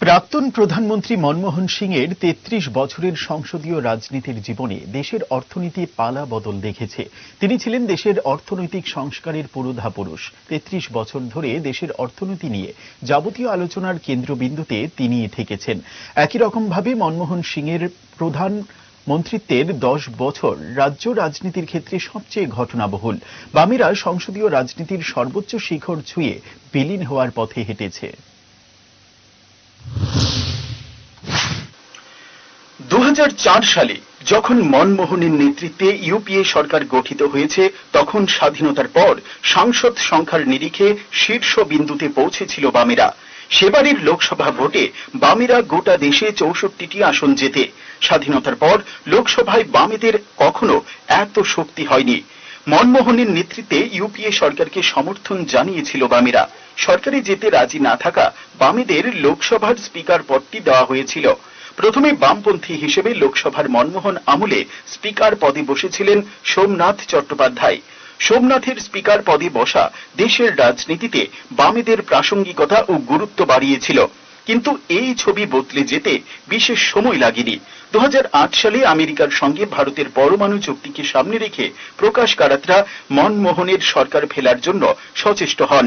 প্রাক্তন প্রধানমন্ত্রী মনমোহন সিং এর তেত্রিশ বছরের সংসদীয় রাজনীতির জীবনে দেশের অর্থনীতি পালা বদল দেখেছে। তিনি ছিলেন দেশের অর্থনৈতিক সংস্কারের পুরোধা পুরুষ তেত্রিশ বছর ধরে দেশের অর্থনীতি নিয়ে যাবতীয় আলোচনার কেন্দ্রবিন্দুতে তিনিই থেকেছেন। একই রকমভাবে মনমোহন সিং এর প্রধান মন্ত্রিত্বের দশ বছর রাজ্য রাজনীতির ক্ষেত্রে সবচেয়ে ঘটনাবহুল। বামেরা সংসদীয় রাজনীতির সর্বোচ্চ শিখর ছুঁয়ে বিলীন হওয়ার পথে হেঁটেছে দু সালে যখন মনমোহনের নেতৃত্বে ইউপিএ সরকার গঠিত হয়েছে, তখন স্বাধীনতার পর সাংসদ সংখ্যার নিরিখে শীর্ষ বিন্দুতে পৌঁছেছিল বামেরা। সেবারের লোকসভা ভোটে বামেরা গোটা দেশে চৌষট্টিটি আসন জেতে। স্বাধীনতার পর লোকসভায় বামেদের কখনো এত শক্তি হয়নি। মনমোহনের নেতৃত্বে ইউপিএ সরকারকে সমর্থন জানিয়েছিল বামেরা। সরকারে যেতে রাজি না থাকা বামেদের লোকসভার স্পিকার পদটি দেওয়া হয়েছিল। প্রথমে বামপন্থী হিসেবে লোকসভার মনমোহন আমলে স্পিকার পদে বসেছিলেন সোমনাথ চট্টোপাধ্যায়। সোমনাথের স্পিকার পদে বসা দেশের রাজনীতিতে বামেদের প্রাসঙ্গিকতা ও গুরুত্ব বাড়িয়েছিল। কিন্তু এই ছবি বদলে যেতে বিশেষ সময় লাগেনি। দু হাজার আট সালে আমেরিকার সঙ্গে ভারতের পরমাণু চুক্তিকে সামনে রেখে প্রকাশ কারাতরা মনমোহনের সরকার ফেলার জন্য সচেষ্ট হন।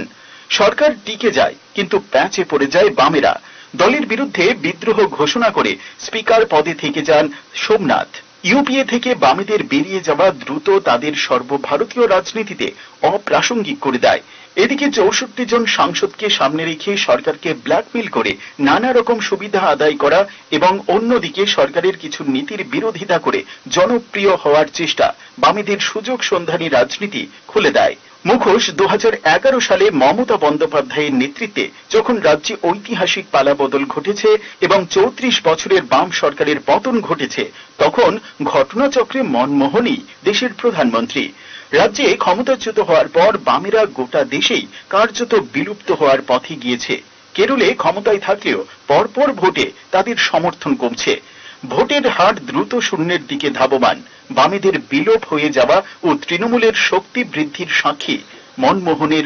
সরকার টিকে যায়, কিন্তু প্যাঁচে পড়ে যায় বামেরা। দলের বিরুদ্ধে বিদ্রোহ ঘোষণা করে স্পিকার পদে থেকে যান সোমনাথ। ইউপিএ থেকে বামেদের বেরিয়ে যাওয়া দ্রুত তাদের সর্বভারতীয় রাজনীতিতে অপ্রাসঙ্গিক করে দেয়। এদিকে চৌষট্টি জন সাংসদকে সামনে রেখে সরকারকে ব্ল্যাকমেল করে নানা রকম সুবিধা আদায় করা এবং অন্যদিকে সরকারের কিছু নীতির বিরোধিতা করে জনপ্রিয় হওয়ার চেষ্টা বামেদের সুযোগ সন্ধানী রাজনীতি খুলে দেয়। মুখোশ দু হাজার এগারো সালে মমতা বন্দ্যোপাধ্যায়ের নেতৃত্বে যখন রাজ্যে ঐতিহাসিক পালাবদল ঘটেছে এবং চৌত্রিশ বছরের বাম সরকারের পতন ঘটেছে, তখন ঘটনাচক্রে মনমোহনই দেশের প্রধানমন্ত্রী। রাজ্যে ক্ষমতাচ্যুত হওয়ার পর বামেরা গোটা দেশেই কার্যত বিলুপ্ত হওয়ার পথে গিয়েছে। কেরলে ক্ষমতায় থাকলেও পরপর ভোটে তাদের সমর্থন কমছে। ভোটের হার দ্রুত শূন্যের দিকে ধাবমান। বামেদের বিলোপ হয়ে যাওয়া ও তৃণমূলের শক্তি বৃদ্ধির সাক্ষী মনমোহনের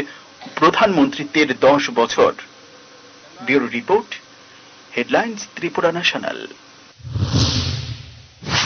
প্রধানমন্ত্রীত্বের দশ বছর। Bureau report, headlines, Tripura national.